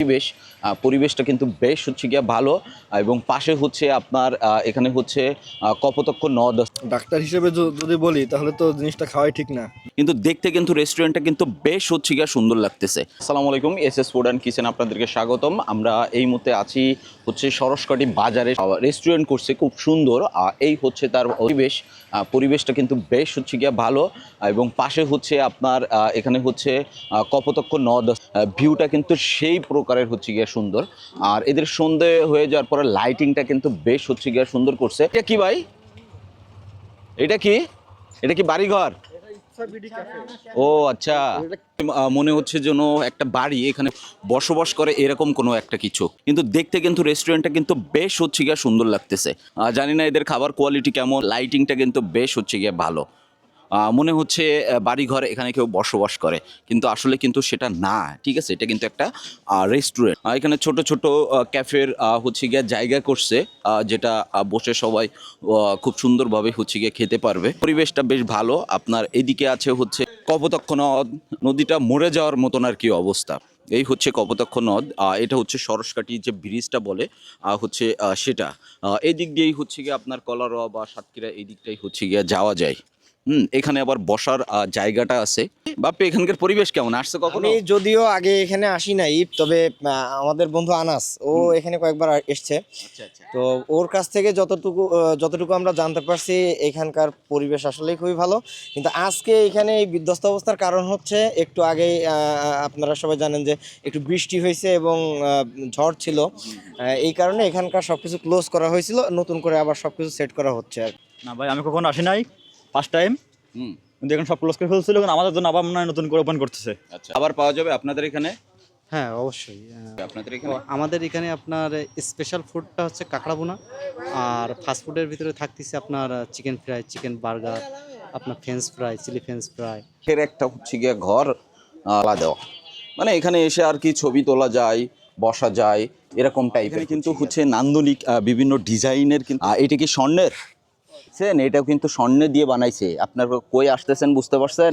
পরিবেশ পরিবেশটা কিন্তু বেশ হচ্ছে গিয়া ভালো এবং পাশে হচ্ছে আপনার এখানে হচ্ছে কপোতক্ষ নদ। ডাক্তার হিসেবে যদি বলি, তাহলে তো জিনিসটা খাওয়াই ঠিক না। কিন্তু দেখতে কিন্তু রেস্টুরেন্টটা কিন্তু বেশ হচ্ছে গিয়ে সুন্দর লাগতেছে। আসসালামু আলাইকুম, S S food and kitchen আপনাদেরকে স্বাগতম। আমরা এই মুহূর্তে আছি হচ্ছে সরসকাটি বাজারে রেস্টুরেন্ট করছে, খুব সুন্দর। এই হচ্ছে তার পরিবেশ। পরিবেশটা কিন্তু বেশ হচ্ছে গিয়ে ভালো। এবং পাশে হচ্ছে আপনার এখানে হচ্ছে কপোতক্ষ নদ ভিউটা কিন্তু সেই প্রকারের হচ্ছে গিয়ে সুন্দর। আর এদের সন্ধে হয়ে যাওয়ার পরে লাইটিংটা কিন্তু বেশ হচ্ছে গিয়ে সুন্দর করছে। এটা কি ভাই? এটা কি? এটা কি বাড়িঘর? ও আচ্ছা। মনে হচ্ছে যেন একটা বাড়ি, এখানে বসবাস করে এরকম কোনো একটা কিছু। কিন্তু দেখতে কিন্তু রেস্টুরেন্টটা কিন্তু বেশ হচ্ছে গিয়া সুন্দর লাগতেছে। জানি না এদের খাবার কোয়ালিটি কেমন লাইটিংটা কিন্তু বেশ হচ্ছে গিয়া ভালো। মনে হচ্ছে বাড়িঘর এখানে কেউ বসবাস করে। কিন্তু আসলে কিন্তু সেটা না, ঠিক আছে? এটা কিন্তু একটা রেস্টুরেন্ট এখানে ছোট ছোট ক্যাফের হচ্ছে গিয়ে জায়গা করছে যেটা বসে সবাই খুব সুন্দরভাবে হচ্ছে গিয়ে খেতে পারবে। পরিবেশটা বেশ ভালো। আপনার এদিকে আছে হচ্ছে কপোতক্ষ নদ। নদীটা মরে যাওয়ার মতন আর কি অবস্থা। এই হচ্ছে কপোতক্ষ নদ। এটা হচ্ছে সরসকাটি যে ব্রিজটা বলে হচ্ছে সেটা। এই দিক দিয়েই হচ্ছে গিয়ে আপনার কলারোয়া বা সাতক্ষীরা এই দিকটাই হচ্ছে গিয়ে যাওয়া যায়। হুম এখানে আবার বসার আহ, জায়গাটা আছে। বাপে এখানকার পরিবেশ কেমন? আসছে কখনো? আমি যদিও আগে এখানে আসি নাই তবে আমাদের বন্ধু আনাস ও এখানে কয়েকবার এসছে। আচ্ছা আচ্ছা। তো ওর কাছ থেকে যতটুকু যতটুকু আমরা জানতে পারছি এখানকার পরিবেশ আসলেই খুবই ভালো। কিন্তু আজকে এখানে এই বিধ্বস্ত অবস্থার কারণ হচ্ছে একটু আগে আপনারা সবাই জানেন যে একটু বৃষ্টি হয়েছে এবং আহ, ঝড় ছিল। আহ, এই কারণে এখানকার সবকিছু ক্লোজ করা হয়েছিল নতুন করে আবার সবকিছু সেট করা হচ্ছে আর না ভাই আমি কখনো আসি নাই। First time hmm. কিন্তু এখন সব ক্লোজ করে ফেলছিল কিন্তু আমাদের জন্য আবার মনে হয় নতুন করে ওপেন করতেছে। আচ্ছা। আবার পাওয়া যাবে আপনাদের এখানে? হ্যাঁ অবশ্যই। আপনাদের এখানে? আমাদের এখানে আপনার স্পেশাল ফুডটা হচ্ছে কাঁকড়া বোনা আর ফাস্ট ফুডের ভিতরে থাকতেছে আপনার চিকেন ফ্রাই চিকেন বার্গার আপনার french fry chili french fry এর একটা হচ্ছে গিয়ে ঘর আলা দেওয়া। মানে এখানে এসে আর কি ছবি তোলা যায় বসা যায় এরকম টাইপের কিন্তু হচ্ছে নান্দনিক বিভিন্ন ডিজাইনের কিন্তু এটা কি স্বর্ণের? সেন এটাও কিন্তু স্বর্ণে দিয়ে বানাইছে। আপনার কই আসতেছেন বুঝতে পারছেন?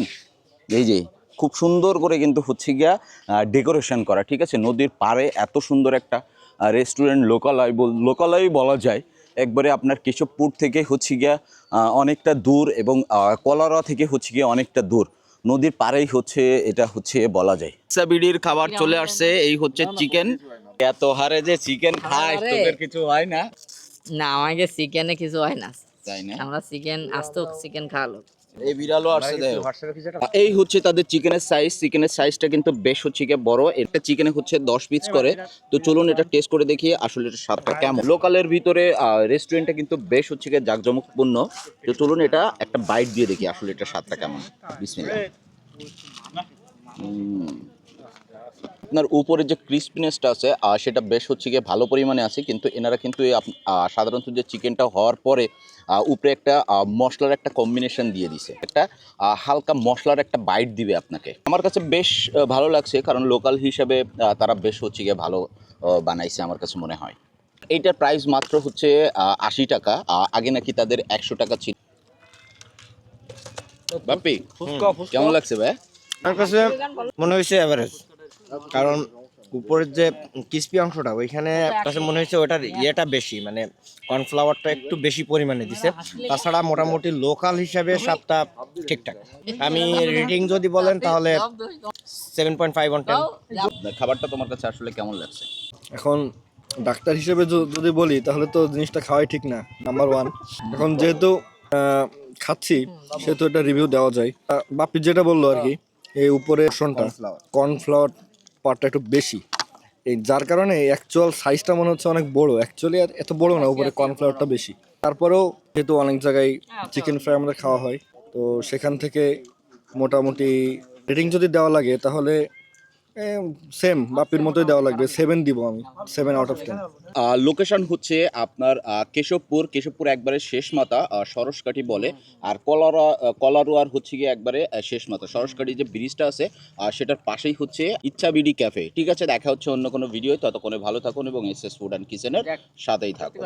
এই যে খুব সুন্দর করে কিন্তু হচ্ছে গিয়া ডেকোরেশন করা ঠিক আছে? নদীর পাড়ে এত সুন্দর একটা রেস্টুরেন্ট লোকালয় বল- লোকালয় বলা যায়। একবারে আপনার কেশবপুর থেকে হচ্ছে গিয়া অনেকটা দূর এবং কলারা থেকে হচ্ছে গিয়া অনেকটা দূর। নদীর পাড়েই হচ্ছে এটা হচ্ছে বলা যায়। সাবিডির খাবার চলে আসছে এই হচ্ছে চিকেন এত হারে যে চিকেন খায় তোদের কিছু হয় না? না আমাকে চিকেনে কিছু হয় না। তাই না? আমরা চিকেন আসতো চিকেন খাওয়ালো এই বিড়ালও আসছে দেখো। এই হচ্ছে তাদের চিকেনের সাইজ চিকেনের সাইজটা কিন্তু বেশ হচ্ছে গিয়ে বড়। এটা চিকেনে হচ্ছে দশ পিস করে। তো চলুন এটা টেস্ট করে দেখি আসলে এটা স্বাদটা কেমন। লোকালের ভিতরে রেস্টুরেন্টটা কিন্তু বেশ হচ্ছে গিয়ে জাঁকজমকপূর্ণ। তো চলুন এটা একটা বাইট দিয়ে দেখি আসলে এটা স্বাদটা কেমন। বিসমিল্লাহ। আপনার উপরে যে ক্রিসপিনেসটা আছে সেটা বেশ হচ্ছে গিয়ে ভালো পরিমাণে আছে কিন্তু এনারা কিন্তু সাধারণত যে চিকেনটা হওয়ার পরে উপরে একটা মশলার একটা কম্বিনেশন দিয়ে দিছে। একটা হালকা মশলার একটা বাইট দিবে আপনাকে। আমার কাছে বেশ ভালো লাগছে কারণ লোকাল হিসাবে তারা বেশ হচ্ছে গিয়ে ভালো বানাইছে আমার কাছে মনে হয়। এইটার প্রাইস মাত্র হচ্ছে আহ, আশি টাকা আহ, আগে নাকি তাদের একশো টাকা ছিল। বাপি কেমন লাগছে ভাই? আমার কাছে মনে হয়েছে অ্যাভারেজ কারণ উপরের যে ক্রিস্পি অংশটা ওইখানে কাছে মনে হয়েছে ওটার ইয়েটা বেশি মানে কর্নফ্লাওয়ারটা একটু বেশি পরিমাণে দিছে। তাছাড়া মোটামুটি লোকাল হিসাবে স্বাদটা ঠিকঠাক। আমি রেটিং যদি বলেন তাহলে seven point five on ten খাবারটা তোমার কাছে আসলে কেমন লাগছে? এখন ডাক্তার হিসেবে যদি বলি তাহলে তো জিনিসটা খাওয়াই ঠিক না নাম্বার ওয়ান এখন যেহেতু আহ, খাচ্ছি সেহেতু এটা রিভিউ দেওয়া যায়। বাপি যেটা বলল আর কি এই উপরে পোর্শনটা কর্নফ্লাওয়ার পার্টটা একটু বেশি। এই যার কারণে অ্যাকচুয়াল সাইজটা মনে হচ্ছে অনেক বড়। অ্যাকচুয়ালি আর এত বড় না উপরে কর্নফ্লাওয়ারটা বেশি। তারপরেও যেহেতু অনেক জায়গায় চিকেন ফ্রাই আমাদের খাওয়া হয় তো সেখান থেকে মোটামুটি রেটিং যদি দেওয়া লাগে তাহলে সেম বাপির মতোই দেওয়া লাগবে। সেভেন দিব আমি seven out of ten location হচ্ছে আপনার আহ, কেশবপুর। কেশবপুর একবারে শেষ মাথা সরসকাঠি বলে। আর কলারা আহ, কলারোয়ার হচ্ছে গিয়ে একবারে শেষ মাথা। সরসকাঠি যে ব্রিজটা আছে আহ, সেটার পাশেই হচ্ছে ইচ্ছা ইচ্ছাবিডি ক্যাফে ঠিক আছে দেখা হচ্ছে অন্য কোনো ভিডিও ততক্ষণে ভালো থাকুন এবং এস এস ফুড অ্যান্ড কিচেনের সাথেই থাকুন।